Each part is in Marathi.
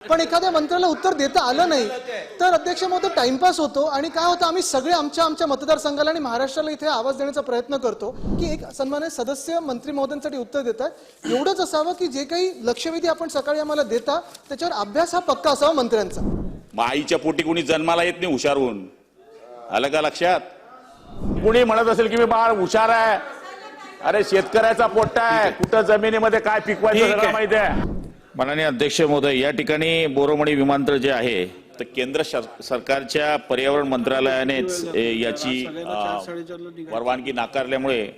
पण एखाद्या मंत्र्याला उत्तर देता आलं नाही तर अध्यक्ष महोदय टाइमपास होतो आणि काय होतं आम्ही सगळे आमच्या आमच्या मतदारसंघाला आणि महाराष्ट्राला इथे आवाज देण्याचा प्रयत्न करतो की एक सन्मान्य सदस्य मंत्री महोदयांसाठी उत्तर देतात. एवढंच असावं की जे काही लक्षवेधी आपण सकाळी आम्हाला देता त्याच्यावर अभ्यास हा पक्का असावा मंत्र्यांचा. मग आईच्या पोटी कुणी जन्माला येत नाही हुशार होऊन आलं का लक्षात? कुणी म्हणत असेल की मी बाळ हुशार आहे? अरे शेतकऱ्याचा पोट्टा आहे. कुठं जमिनीमध्ये काय पिकवायचं. माहिती आहे? माननीय अध्यक्ष महोदय या ठिकाणी बोरोमणी विमानतळ जे आहे तर केंद्र सरकारच्या पर्यावरण मंत्रालयानेच याची परवानगी नाकारल्यामुळे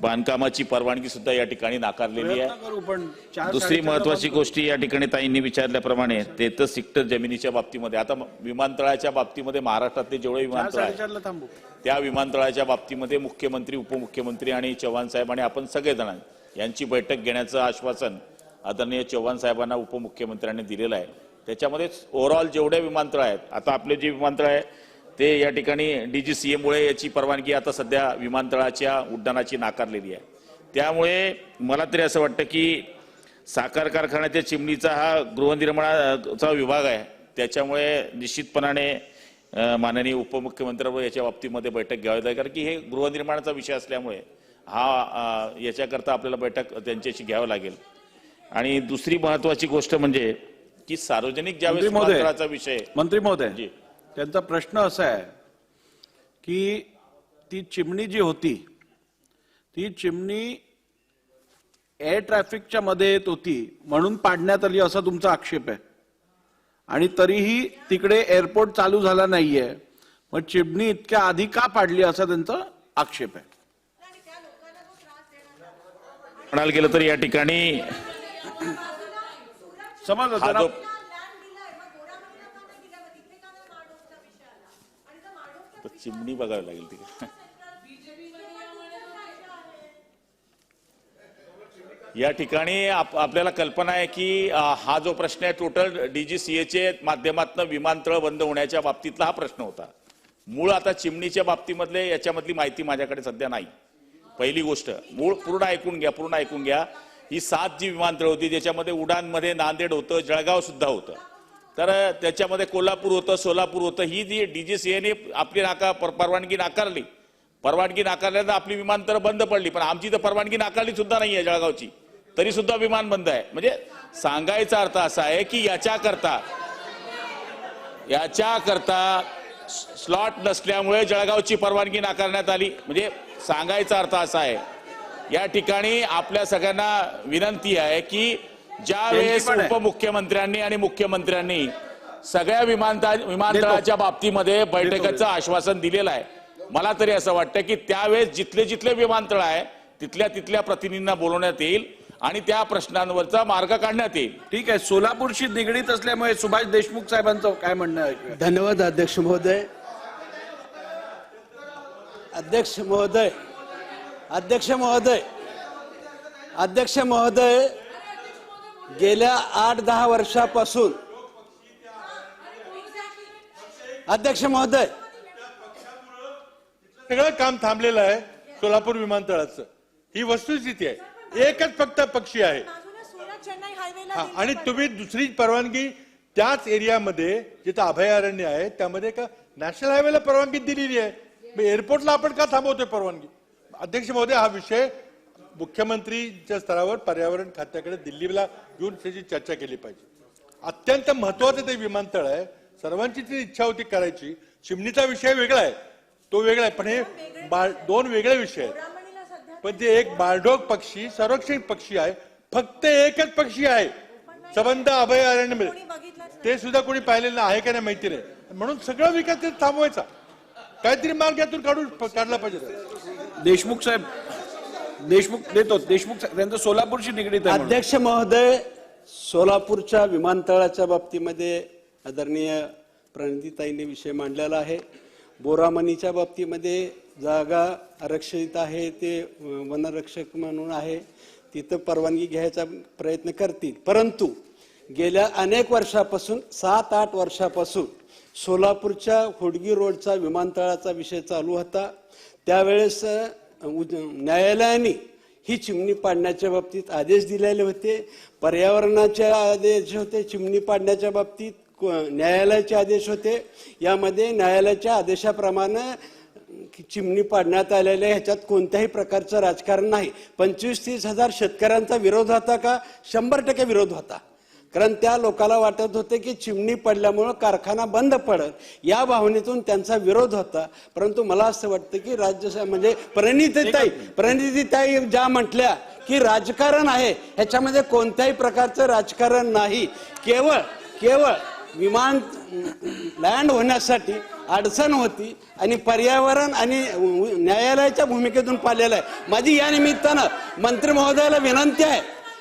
बांधकामाची परवानगी सुद्धा या ठिकाणी नाकारलेली आहे. दुसरी महत्वाची गोष्टी या ठिकाणी ताईंनी विचारल्याप्रमाणे ते तर सिक्टर जमिनीच्या बाबतीमध्ये आता विमानतळाच्या बाबतीमध्ये महाराष्ट्रातले जेवढे विमानतळ थांबू. त्या विमानतळाच्या बाबतीमध्ये मुख्यमंत्री उपमुख्यमंत्री आणि चव्हाण साहेब आणि आपण सगळेजण यांची बैठक घेण्याचं आश्वासन आदरणीय चव्हाण साहेबांना उपमुख्यमंत्र्यांनी दिलेला आहे. त्याच्यामध्ये ओव्हरऑल जेवढे विमानतळ आहेत आता आपले जे विमानतळ आहे ते या ठिकाणी डी जी सी एमुळे याची परवानगी आता सध्या विमानतळाच्या उड्डाणाची नाकारलेली आहे. त्यामुळे मला तरी असं वाटतं की साखर कारखान्याच्या चिमणीचा हा गृहनिर्माणाचा विभाग आहे. त्याच्यामुळे निश्चितपणाने माननीय उपमुख्यमंत्र्यांवर याच्या बाबतीमध्ये बैठक घ्यावी लागेल. कारण की हे गृहनिर्माणाचा विषय असल्यामुळे हा याच्याकरता आपल्याला बैठक त्यांच्याशी घ्यावं लागेल. आणि दुसरी महत्वाची गोष्ट म्हणजे की सार्वजनिक ज्यावेळेस विषय मंत्री महोदय जी. त्यांचा प्रश्न असा आहे की ती चिमणी जी होती ती चिमणी एअर ट्रॅफिकच्या मध्ये येत होती म्हणून पाडण्यात आली असा तुमचा आक्षेप आहे. आणि तरीही तिकडे एअरपोर्ट चालू झाला नाहीये मग चिमणी इतक्या आधी का पाडली असा त्यांचा आक्षेप आहे? म्हणायला गेलं तर या ठिकाणी समजलं हा त्यांना जो तर चिमणी बघावी लागेल तिकडे. या ठिकाणी आप- आपल्याला कल्पना आहे की हा जो प्रश्न आहे टोटल डीजीसीएचे माध्यमातून विमानतळ बंद होण्याच्या बाबतीतला हा प्रश्न होता. मूळ आता चिमणीच्या बाबतीमधले याच्यामधली माहिती माझ्याकडे सध्या नाही. पहिली गोष्ट मूळ पूर्ण ऐकून घ्या पूर्ण ऐकून घ्या. ही सात जी विमानतळ होती ज्याच्यामध्ये उडानमध्ये नांदेड होतं जळगाव सुद्धा होतं. तर त्याच्यामध्ये कोल्हापूर होतं सोलापूर होतं. ही जी डी जी सी एने आपली नाका पर- परवानगी नाकारली. परवानगी नाकारल्यानंतर आपली विमानतळ बंद पडली. पण आमची तर परवानगी नाकारली सुद्धा नाही आहे जळगावची. तरी सुद्धा विमान बंद आहे. म्हणजे सांगायचा अर्थ असा आहे की याच्याकरता याच्याकरता स्लॉट नसल्यामुळे जळगावची परवानगी नाकारण्यात आली. म्हणजे सांगायचा अर्थ असा आहे. या ठिकाणी आपल्या सगळ्यांना विनंती आहे की ज्या वेळेस. उपमुख्यमंत्र्यांनी आणि मुख्यमंत्र्यांनी सगळ्या विमानतळ विमानतळाच्या बाबतीमध्ये बैठकीचं आश्वासन दिलेलं आहे. मला तरी असं वाटतं की त्यावेळेस जिथले जिथले विमानतळ आहे तिथल्या तिथल्या प्रतिनिधींना बोलवण्यात येईल आणि त्या प्रश्नांवरचा मार्ग काढण्यात येईल. ठीक आहे सोलापूरशी निगडीत असल्यामुळे सुभाष देशमुख साहेबांचं काय म्हणणं आहे. धन्यवाद अध्यक्ष महोदय. अध्यक्ष महोदय अध्यक्ष महोदय अध्यक्ष महोदय गेल्या आठ दहा वर्षापासून अध्यक्ष महोदय. सगळं काम थांबलेलं आहे सोलापूर विमानतळाचं. ही वस्तुस्थिती आहे. एकच फक्त पक्षी आहे. हा, आणि तुम्ही दुसरी परवानगी त्याच एरियामध्ये जिथं अभयारण्य आहे त्यामध्ये का नॅशनल हायवेला परवानगी दिलेली आहे. एअरपोर्टला आपण का थांबवतोय परवानगी? अध्यक्ष महोदय हा विषय मुख्यमंत्रीच्या स्तरावर पर्यावरण खात्याकडे दिल्लीला घेऊन त्याची चर्चा केली पाहिजे. अत्यंत महत्वाचं ते विमानतळ आहे. सर्वांची ती इच्छा होती करायची. चिमणीचा विषय वेगळा आहे. तो वेगळा आहे. पण हे दोन वेगळे विषय आहेत. पण ते एक बाळडोक पक्षी संरक्षण पक्षी आहे. फक्त एकच पक्षी आहे. सबंध अभयारण्य. ते सुद्धा कोणी पाहिलेलं आहे का नाही माहिती नाही. म्हणून सगळं विकास थांबवायचा. काहीतरी मार्ग यातून काढून काढला पाहिजे. देशमुख साहेब देशमुख देतो. देशमुख साहेब त्यांचं सोलापूरशी निगडीत आहे म्हणून. अध्यक्ष महोदय सोलापूरच्या विमानतळाच्या बाबतीमध्ये आदरणीय प्रणितीताईंनी विषय मांडलेला आहे. बोरामणीच्या बाबतीमध्ये जागा आरक्षित आहे ते अं, वनरक्षक म्हणून आहे. तिथं परवानगी घ्यायचा प्रयत्न करतील. परंतु गेल्या अनेक वर्षापासून सात आठ वर्षापासून सोलापूरच्या होडगी रोडचा विमानतळाचा विषय चालू होता. त्यावेळेस न्यायालयाने ही चिमणी पाडण्याच्या बाबतीत आदेश दिलेले होते. पर्यावरणाचे आदेश होते चिमणी पाडण्याच्या बाबतीत न्यायालयाचे आदेश होते. यामध्ये न्यायालयाच्या आदेशाप्रमाणे चिमणी पाडण्यात आलेल्या ह्याच्यात कोणत्याही प्रकारचं राजकारण नाही. पंचवीस तीस हजार शेतकऱ्यांचा विरोध होता का? शंभर टक्के विरोध होता. कारण त्या लोकाला वाटत होते की चिमणी पडल्यामुळं कारखाना बंद पडत या भावनेतून त्यांचा विरोध होता. परंतु मला असं वाटतं की राज्य म्हणजे प्रणितीताई प्रणितीताई ज्या म्हटल्या की राजकारण आहे ह्याच्यामध्ये कोणत्याही प्रकारचं राजकारण नाही. केवळ केवळ विमान लँड होण्यासाठी अडचण होती आणि पर्यावरण आणि न्यायालयाच्या भूमिकेतून पाहिलेलं आहे. माझी या निमित्तानं मंत्री महोदयाला विनंती आहे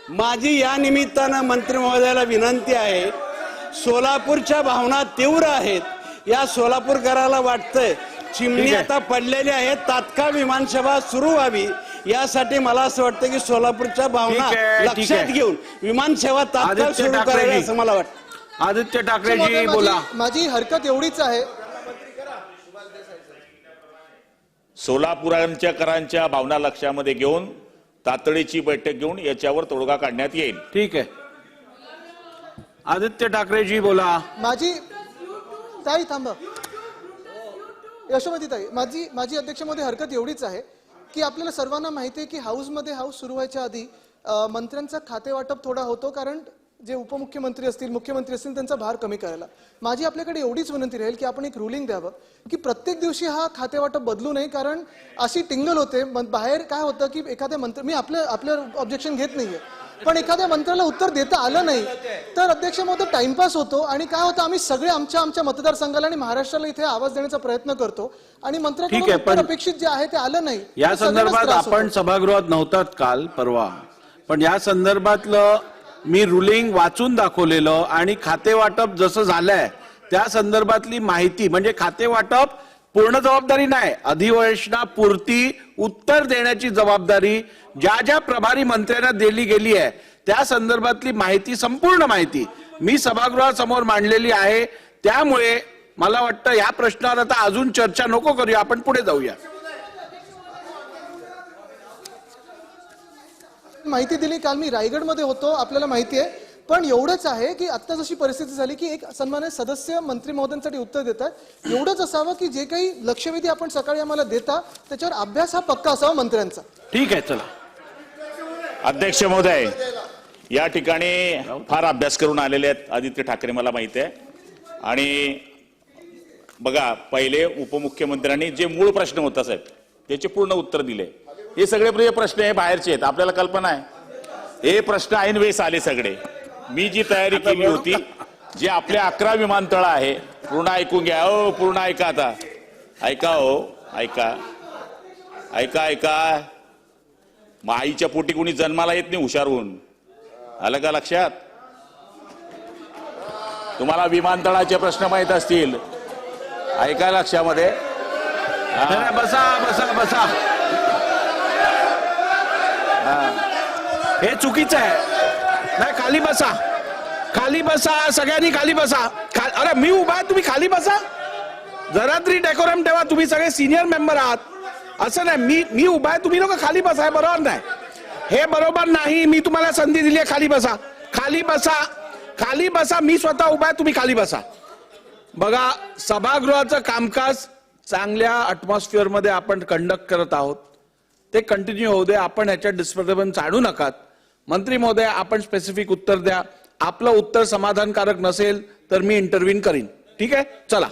माझी या निमित्तानं मंत्री महोदयाला विनंती आहे सोलापूरच्या भावना तीव्र आहेत. या सोलापूरकराला वाटतंय चिमणी आता पडलेली आहे तात्काळ विमानसेवा सुरू व्हावी. यासाठी मला असं वाटतं की सोलापूरच्या भावना लक्षात. घेऊन विमानसेवा तात्काळ आदित्य सुरू करावी. असं मला वाटतं. आदित्य ठाकरेजी बोला. माझी हरकत एवढीच आहे. सोलापूरकरांच्या भावना लक्षामध्ये घेऊन तातडीची बैठक घेऊन याच्यावर तोडगा काढण्यात येईल. ठीक आहे. आदित्य ठाकरेजी बोला. माझी ताई थांबा. यशोमती ताई माझी माझी अध्यक्षमध्ये हरकत एवढीच आहे की आपल्याला सर्वांना माहिती आहे की हाऊसमध्ये हाऊस सुरू व्हायच्या आधी मंत्र्यांचा खाते वाटप थोडा होतो कारण जे उपमुख्यमंत्री असतील मुख्यमंत्री असतील त्यांचा भार कमी करायला. माझी आपल्याकडे एवढीच विनंती राहील की आपण एक रुलिंग द्यावं की प्रत्येक दिवशी हा खाते वाटप बदलू नये कारण अशी टिंगल होते. बाहेर काय होतं की एखाद्या मंत्री मी आपलं आपलं ऑब्जेक्शन घेत नाहीये. पण एखाद्या मंत्र्याला उत्तर देता आलं नाही तर अध्यक्ष महोदय टाइमपास होतो आणि काय होतं आम्ही सगळे आमच्या आमच्या मतदारसंघाला आणि महाराष्ट्राला इथे आवाज देण्याचा प्रयत्न करतो. आणि मंत्र्याकडून अपेक्षित जे आहे ते आलं नाही. या संदर्भात आपण होतो. सभागृहात नव्हतात काल परवा. पण या संदर्भातलं मी रुलिंग वाचून दाखवलेलं आणि खाते वाटप जसं झालंय त्या संदर्भातली माहिती म्हणजे खाते वाटप पूर्ण जबाबदारी नाही अधिवेशनापुरती उत्तर देण्याची जबाबदारी ज्या ज्या प्रभारी मंत्र्यांना दिली गेली आहे त्या संदर्भातली माहिती संपूर्ण माहिती मी सभागृहासमोर मांडलेली आहे. त्यामुळे मला वाटतं या प्रश्नावर आता अजून चर्चा नको करूया आपण पुढे जाऊया. माहिती दिली. काल मी रायगडमध्ये होतो आपल्याला माहिती आहे. पण एवढंच आहे की आता जशी परिस्थिती झाली की एक सन्मान्य सदस्य मंत्री महोदयांसाठी उत्तर देत आहे एवढंच असावं की जे काही लक्षवेधी आपण सकाळी आम्हाला देता त्याच्यावर अभ्यास हा पक्का असावा मंत्र्यांचा. ठीक आहे चला. अध्यक्ष महोदय या ठिकाणी फार अभ्यास करून आलेले आहेत आदित्य ठाकरे मला माहिती आहे. आणि बघा पहिले उपमुख्यमंत्र्यांनी जे मूळ प्रश्न होता साहेब त्याचे पूर्ण उत्तर दिले. हे सगळे प्रिय प्रश्न हे बाहेरचे आहेत. आपल्याला कल्पना आहे. हे प्रश्न ऐन वेळेस आले सगळे. मी जी तयारी केली होती जे आपले अकरा विमानतळ आहे पूर्ण ऐकून घ्या. हो पूर्ण ऐका आता. ऐका हो ऐका. ऐका ऐका. मग आईच्या पोटी कोणी जन्माला येत नाही हुशार होऊन. आलं का लक्षात? तुम्हाला विमानतळाचे प्रश्न माहीत असतील. ऐका लक्षामध्ये. बसा बसा बसा. हे. चुकीचं आहे. नाही खाली बसा. खाली बसा सगळ्यांनी खाली बसा. खा- अरे मी उभा आहे तुम्ही खाली बसा. जरा तरी डेकोरम ठेवा तुम्ही सगळे सिनियर मेंबर आहात. असं नाही मी मी उभा आहे तुम्ही लोक खाली बसा बरोबर नाही. हे बरोबर नाही मी तुम्हाला संधी दिली आहे खाली बसा. खाली बसा. खाली बसा मी स्वतः उभा आहे तुम्ही खाली बसा. बघा सभागृहाचं कामकाज चांगल्या अटमॉस्फिअरमध्ये आपण कंडक्ट करत आहोत. ते कंटिन्यू होऊ दे आपण याच्यात डिस्टर्बन्स आणू नकात. मंत्री महोदय आपण स्पेसिफिक उत्तर द्या. आपलं उत्तर समाधानकारक नसेल तर मी इंटरव्ह्यू करीन. ठीक आहे? चला.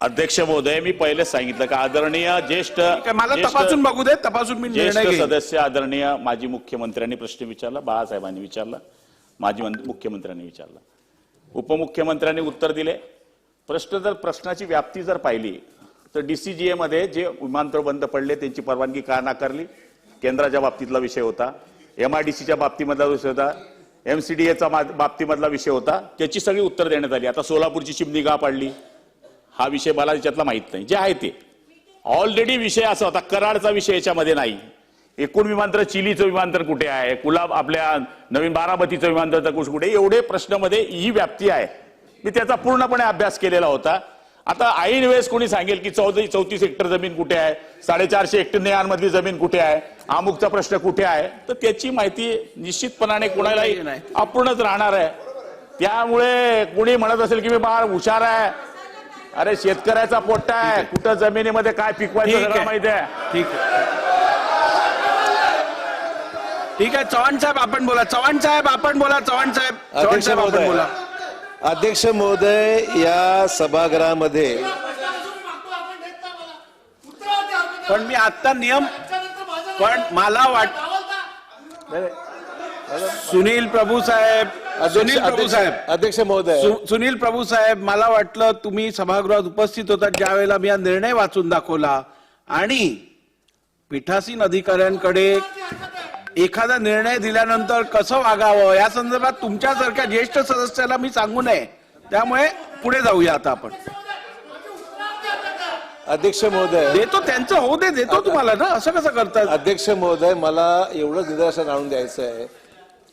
अध्यक्ष महोदय मी पहिलेच सांगितलं का आदरणीय ज्येष्ठ मला तपासून बघू दे तपासून मी ज्येष्ठ सदस्य आदरणीय माजी मुख्यमंत्र्यांनी प्रश्न विचारला बाळासाहेबांनी विचारला माजी मंत्री- मुख्यमंत्र्यांनी विचारला. उपमुख्यमंत्र्यांनी उत्तर दिले. प्रश्न जर प्रश्नाची व्याप्ती जर पाहिली तर डी सी जी एमध्ये जे विमानतळ बंद पडले त्यांची परवानगी का नाकारली? केंद्राच्या बाबतीतला विषय होता. एम आय डी सीच्या बाबतीमधला विषय होता. एम सी डी एचा बाबतीमधला विषय होता. त्याची सगळी उत्तर देण्यात आली. आता सोलापूरची चिमणी का पाडली? हा विषय मला त्याच्यातला माहीत नाही. जे आहे ते. ऑलरेडी विषय असा होता. कराडचा विषय याच्यामध्ये नाही. एकूण विमानतळ चिलीचं विमानतळ कुठे आहे? कुलाब आपल्या नवीन बारामतीचं विमानतळ कुठे? कुठे एवढे प्रश्नमध्ये ही व्याप्ती आहे. मी त्याचा पूर्णपणे अभ्यास केलेला होता. आता ऐन वेळेस कोणी सांगेल की चौदा चौतीस हेक्टर जमीन कुठे आहे? साडेचारशे हेक्टर मधली जमीन कुठे आहे? अमुकचा प्रश्न कुठे आहे? तर त्याची माहिती निश्चितपणाने कुणालाही नाही. अपूर्णच राहणार आहे. त्यामुळे कुणी म्हणत असेल की मी फार हुशार आहे. अरे शेतकऱ्याचा पोट्टा आहे. कुठं जमिनीमध्ये काय पिकवायचं सगळं. माहिती आहे. ठीक आहे. ठीक आहे चव्हाण साहेब आपण बोला. चव्हाण साहेब आपण बोला. चव्हाण साहेब चव्हाण साहेब आपण बोला. अध्यक्ष महोदय या सभागृहामध्ये पण मी आता नियम पण मला वाट सुनील प्रभू साहेब सुनील प्रभू साहेब. अध्यक्ष महोदय. सु- सुनील प्रभू साहेब मला वाटलं तुम्ही सभागृहात उपस्थित होतात ज्या वेळेला मी हा निर्णय वाचून दाखवला. आणि पीठासीन अधिकाऱ्यांकडे एखादा निर्णय दिल्यानंतर कसं वागावं? या संदर्भात तुमच्यासारख्या ज्येष्ठ सदस्याला मी सांगू नये. त्यामुळे पुढे जाऊया आता आपण. अध्यक्ष महोदय. देतो त्यांचं होऊ दे देतो तुम्हाला ना. असं कसं करतात? अध्यक्ष महोदय मला एवढं निदर्शन आणून द्यायचं आहे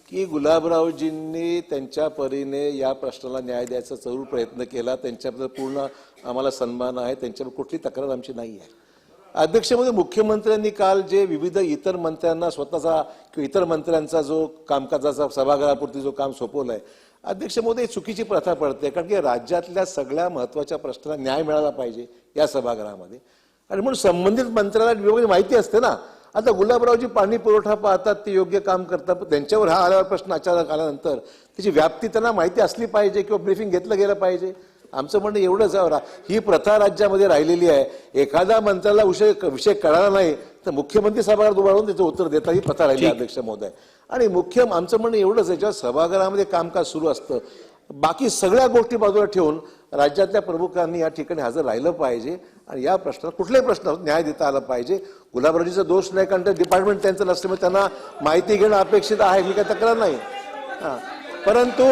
की गुलाबरावजींनी त्यांच्या परीने या प्रश्नाला न्याय द्यायचा जरूर प्रयत्न केला. त्यांच्याबद्दल पूर्ण आम्हाला सन्मान आहे. त्यांच्याबद्दल कुठली तक्रार आमची नाही आहे अध्यक्षमध्ये मुख्यमंत्र्यांनी काल जे विविध इतर मंत्र्यांना स्वतःचा किंवा इतर मंत्र्यांचा जो कामकाजाचा सभागृहापुरती जो काम सोपवलाय अध्यक्ष अध्यक्षमध्ये चुकीची प्रथा पडते कारण की राज्यातल्या सगळ्या महत्त्वाच्या प्रश्नाला न्याय मिळाला पाहिजे या सभागृहामध्ये. आणि म्हणून संबंधित मंत्र्याला वेगवेगळी माहिती असते ना. आता गुलाबरावजी पाणी पुरवठा पाहतात ते योग्य काम करतात त्यांच्यावर हा आल्यावर प्रश्न अचानक आल्यानंतर त्याची व्याप्ती त्यांना माहिती असली पाहिजे किंवा ब्रीफिंग घेतलं गेलं पाहिजे. आमचं म्हणणं एवढंच आहे ही प्रथा राज्यामध्ये राहिलेली आहे. एखादा मंत्र्याला विषय विषय कळाला नाही तर मुख्यमंत्री सभागृहात उभा राहून त्याचं उत्तर देता ही प्रथा राहिली अध्यक्ष महोदय. आणि मुख्य आमचं म्हणणं एवढंच आहे जेव्हा सभागृहामध्ये कामकाज सुरू असतं बाकी सगळ्या गोष्टी बाजूला ठेवून राज्यातल्या प्रमुखांनी या ठिकाणी हजर राहिलं पाहिजे. आणि या प्रश्नात कुठल्याही प्रश्नावर न्याय देता आला पाहिजे. गुलाबराजीचा दोष नाही कारण डिपार्टमेंट त्यांचं नसल्यामुळे त्यांना माहिती घेणं अपेक्षित आहे. मी काही तक्रार नाही. हा. परंतु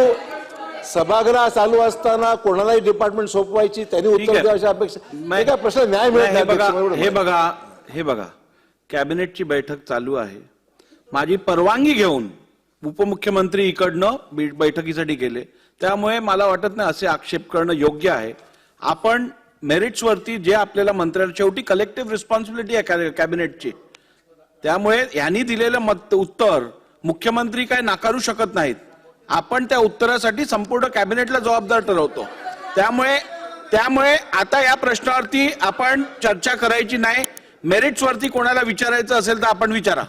सभागृह चालू असताना कोणालाही डिपार्टमेंट सोपवायची त्यांनी उत्तर आहे. द्यायची अपेक्षा हे काय प्रश्न न्याय मिळत हे बघा हे. बघा हे बघा. कॅबिनेटची बैठक चालू आहे. माझी परवानगी घेऊन उपमुख्यमंत्री इकडनं बैठकीसाठी गेले. त्यामुळे मला वाटत नाही असे आक्षेप करणं योग्य आहे. आपण मेरिट्स वरती जे आपल्याला मंत्र्याला शेवटी कलेक्टिव्ह रिस्पॉन्सिबिलिटी आहे कॅबिनेटची. त्यामुळे यांनी दिलेलं मत उत्तर मुख्यमंत्री काय नाकारू शकत नाहीत. आपण त्या उत्तरासाठी संपूर्ण कॅबिनेटला जबाबदार ठरवतो. त्यामुळे त्यामुळे आता या प्रश्नावरती आपण चर्चा करायची नाही. मेरिट्सवरती कोणाला विचारायचं असेल तर आपण विचारा.